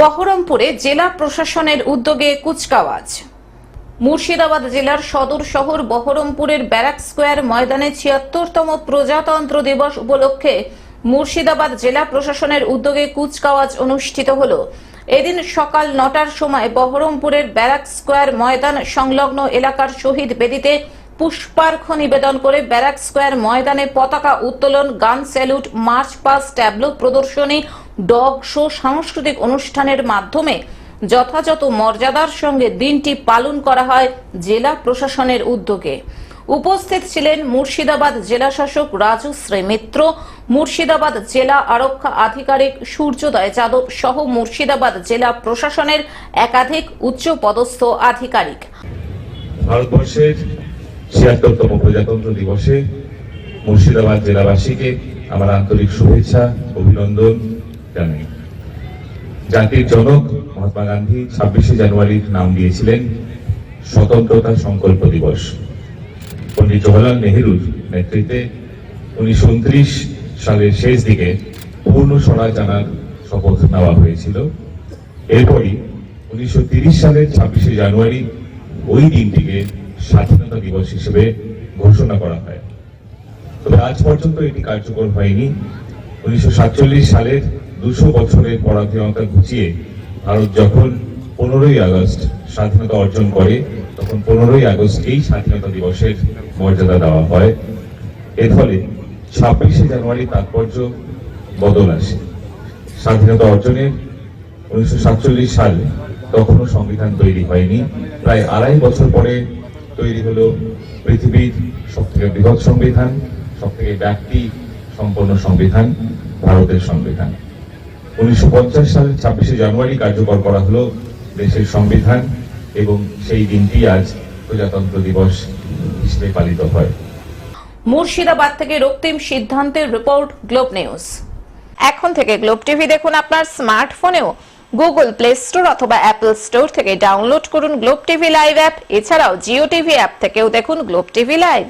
বহরমপুরে জেলা প্রশাসনের উদ্যোগে কুচকাওয়াজ। মুর্শিদাবাদ জেলার সদর শহর বহরমপুরের ব্যারাক স্কোয়ার ময়দানে ছিয়াত্তরতম প্রজাতন্ত্র দিবস উপলক্ষে মুর্শিদাবাদ জেলা প্রশাসনের উদ্যোগে কুচকাওয়াজ অনুষ্ঠিত হল। এদিন সকাল নটার সময় বহরমপুরের ব্যারাক স্কোয়ার ময়দান সংলগ্ন এলাকার শহীদ বেদিতে পুষ্পার্ঘ নিবেদন করে ব্যারাক স্কোয়ার ময়দানে পতাকা উত্তোলন, গান স্যালুট, মার্চ পাস, ট্যাবলো প্রদর্শনী ডগ শো সাংস্কৃতিক অনুষ্ঠানের মাধ্যমে যথাযথ মর্যাদার সঙ্গে দিনটি পালন করা হয় জেলা প্রশাসনের উদ্যোগে। উপস্থিত ছিলেন মুর্শিদাবাদ জেলা শাসক রাজু শ্রীমিত্র মুর্শিদাবাদ জেলা আরক্ষা আধিকারিক সূর্যোদয় যাদব সহ মুর্শিদাবাদ জেলা প্রশাসনের একাধিক উচ্চপদস্থ আধিকারিক। ভারতবর্ষের ছিয়াত্তরতম প্রজাতন্ত্র দিবসে মুর্শিদাবাদ জেলাবাসীকে আমার আন্তরিক শুভেচ্ছা, অভিনন্দন জানাই জাতির জনক মহাত্মা গান্ধী ছাব্বিশে জানুয়ারির নাম দিয়েছিলেন স্বতন্ত্রতা সংকল্প দিবস। পণ্ডিত জওয়াহরলাল নেহেরুর নেতৃত্বে উনিশশো উনত্রিশ সালের শেষ দিকে পূর্ণ স্বরাজ আনার শপথ নেওয়া হয়েছিল। এরপরই উনিশশো তিরিশ সালের ছাব্বিশে জানুয়ারি ওই দিনটিকে স্বাধীনতা দিবস হিসেবে ঘোষণা করা হয়। তবে আজ পর্যন্ত এটি কার্যকর হয়নি। উনিশশো সাতচল্লিশ সালের দুশো বছরের পরাধীনতা ঘুচিয়ে ভারত যখন পনেরোই আগস্ট স্বাধীনতা অর্জন করে, তখন পনেরোই আগস্টকেই স্বাধীনতা দিবসের মর্যাদা দেওয়া হয়। এর ফলে ছাব্বিশে জানুয়ারি তাৎপর্য বদল আসে। স্বাধীনতা অর্জনের উনিশশো সাতচল্লিশ সাল তখনও সংবিধান তৈরি হয়নি। প্রায় আড়াই বছর পরে তৈরি হলো পৃথিবীর সব থেকে বৃহৎ সংবিধান সব থেকে ব্যাপ্তি সম্পন্ন সংবিধান, ভারতের সংবিধান। উনিশশো সালের ছাব্বিশে জানুয়ারি কার্যকর করা হলো দেশের সংবিধান এবং সেই দিনটি আজ প্রজাতন্ত্র দিবস হিসেবে পালিত হয়। মুর্শিদাবাদ থেকে রক্তিম সিদ্ধান্তের রিপোর্ট, গ্লোব নিউজ। এখন থেকে গ্লোব টিভি দেখুন আপনার স্মার্টফোনেও। গুগল প্লে স্টোর অথবা অ্যাপল স্টোর থেকে ডাউনলোড করুন গ্লোব টিভি লাইভ অ্যাপ। এছাড়াও জিও টিভি অ্যাপ থেকেও দেখুন গ্লোব টিভি লাইভ।